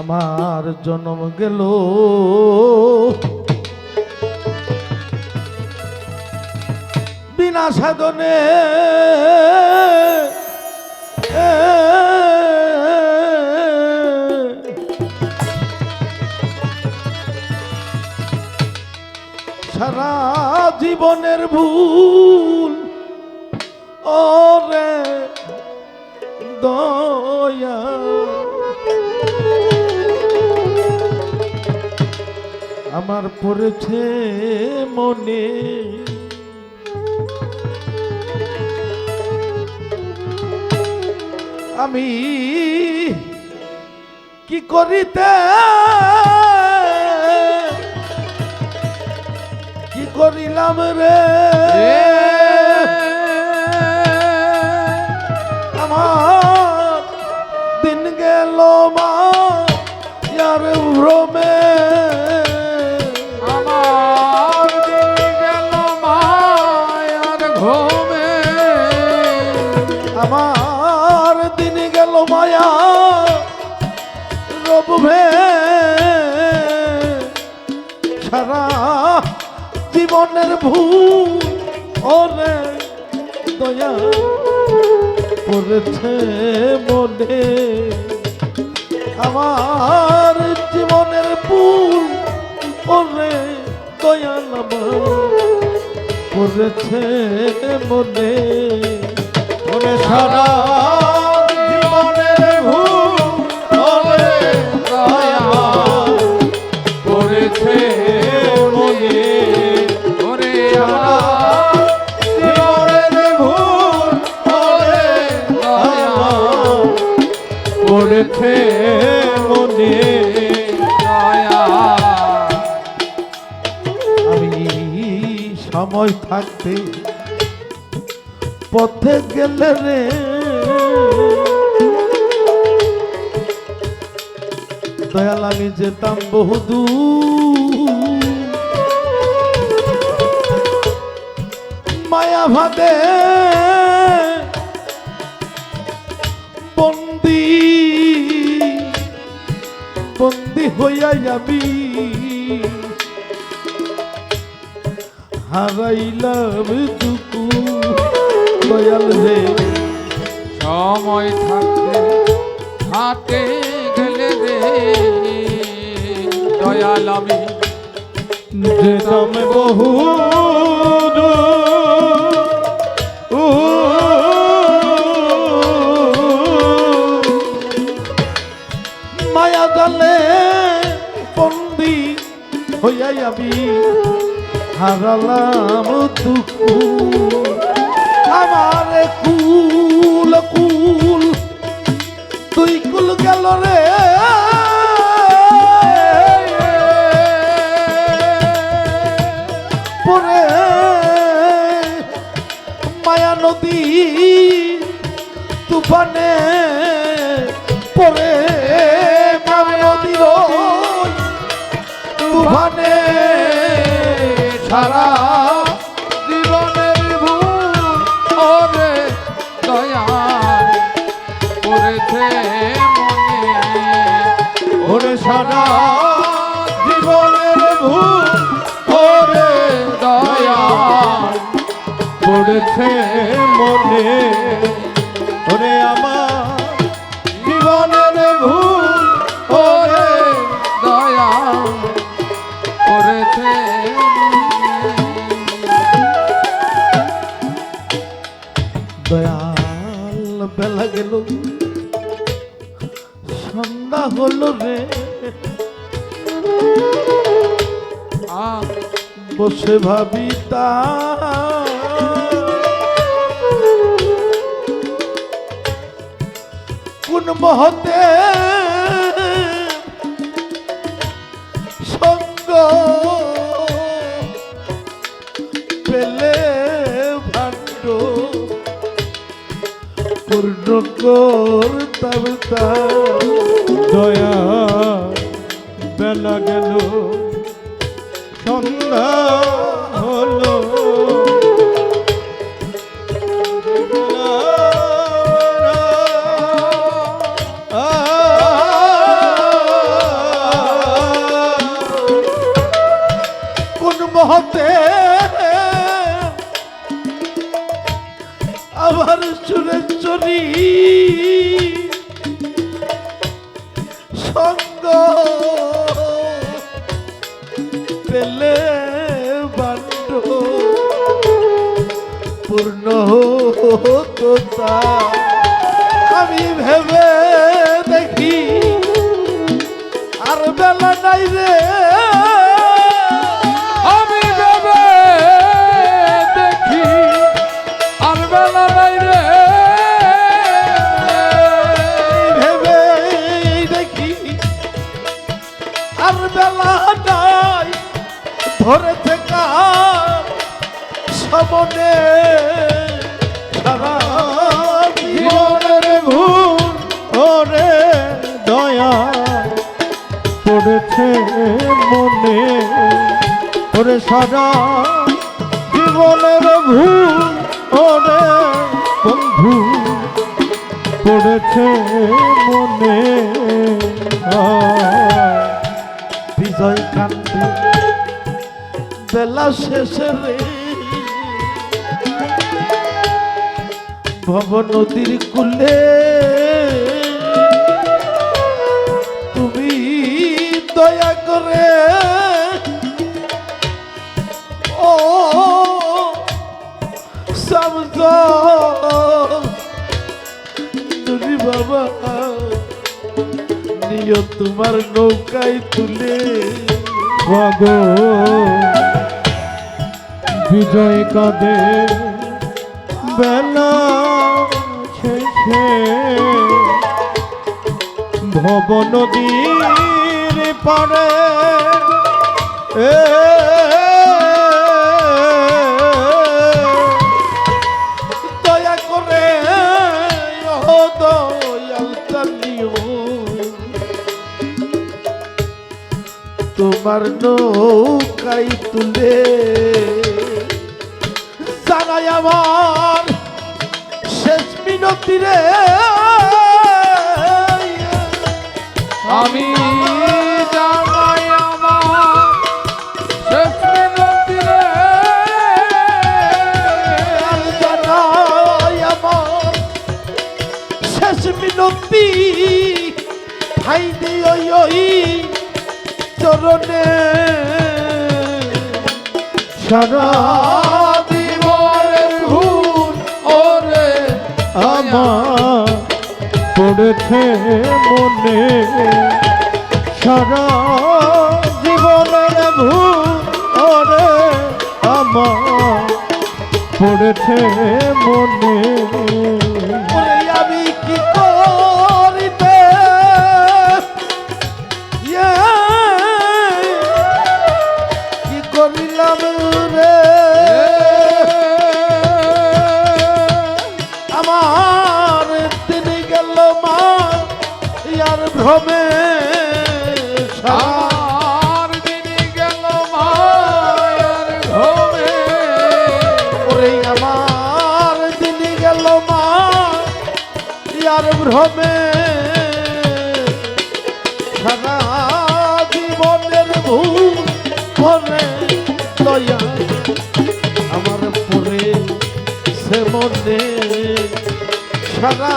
আমার জন্ম গেল। বিনা সাধনে সারা জীবনের ভুল ওরে দয়া। আমার পড়েছে মনে। আমি কি করিতে কি করিলাম রে? আমার দিন গেল মায়া রবভে সারা জীবনের ভুল দয়া করেছে মনে। আমার জীবনের ভুল ওরে দয়া দয়া করেছে মনে। করেছে মনে। আমি সময় থাকতে পথে গেলে রে দয়াল, আমি যেতাম বহুদূর। মায়া ভাদে বন্দি বন্দি হইয়া যাবি হারাইলাম দুকু দয়াল রে সময় থাকতে হাতে গেলে রে দয়াল আমি যেতাম বহু মায়া জালে বন্দি হইয়া যাবি হারালাম দুকু Uh. পড়েছে মনে। ওরে আমার জীবনের ভুল, ওরে দয়া করেছে দয়াল বেলা গেল, সন্ধ্যা হলো রে। বসে ভাবি তা মহতে সঙ্গ পেলে ভাণ্ড পূর্ণ করতাম দয়া বেলা গেল সন্ধ্যা সঙ্গ। পেলে বান্ড পূর্ণ হতো আমি ভেবে দেখি। আর বেলা নাই রে। ধরেছে কার সমনে? সারা জীবনের ভুল ওরে দয়া পড়েছে মনে। ওরে সারা জীবনের ভুল ওরে বন্ধু পড়েছে মনে। বিজয় কান্তি বেলা শেষে ভব নদীর কুলে তুমি দয়া করে ও সামসন তুমি বাবা, নিয় তোমার নৌকায় তুলে। গো বিজয় কাঁদে। বেলা শেষে ভব নদীর পারে এ তোমার নৌকাই তুলে জানাই আমার শেষ মিনতি রে। আমি সারা জীবনের ভুল ওরে আমার পড়েছে মনে। সারা জীবনের ভুল ওরে আমার পড়েছে মনে। সারা দিনে গেল মায়ের ঘরে। ওরে আমার দিনে গেল ভ্রমে। সারা জীবনের ভুল ভরে দয়া আমার পরে সে মনে। সারা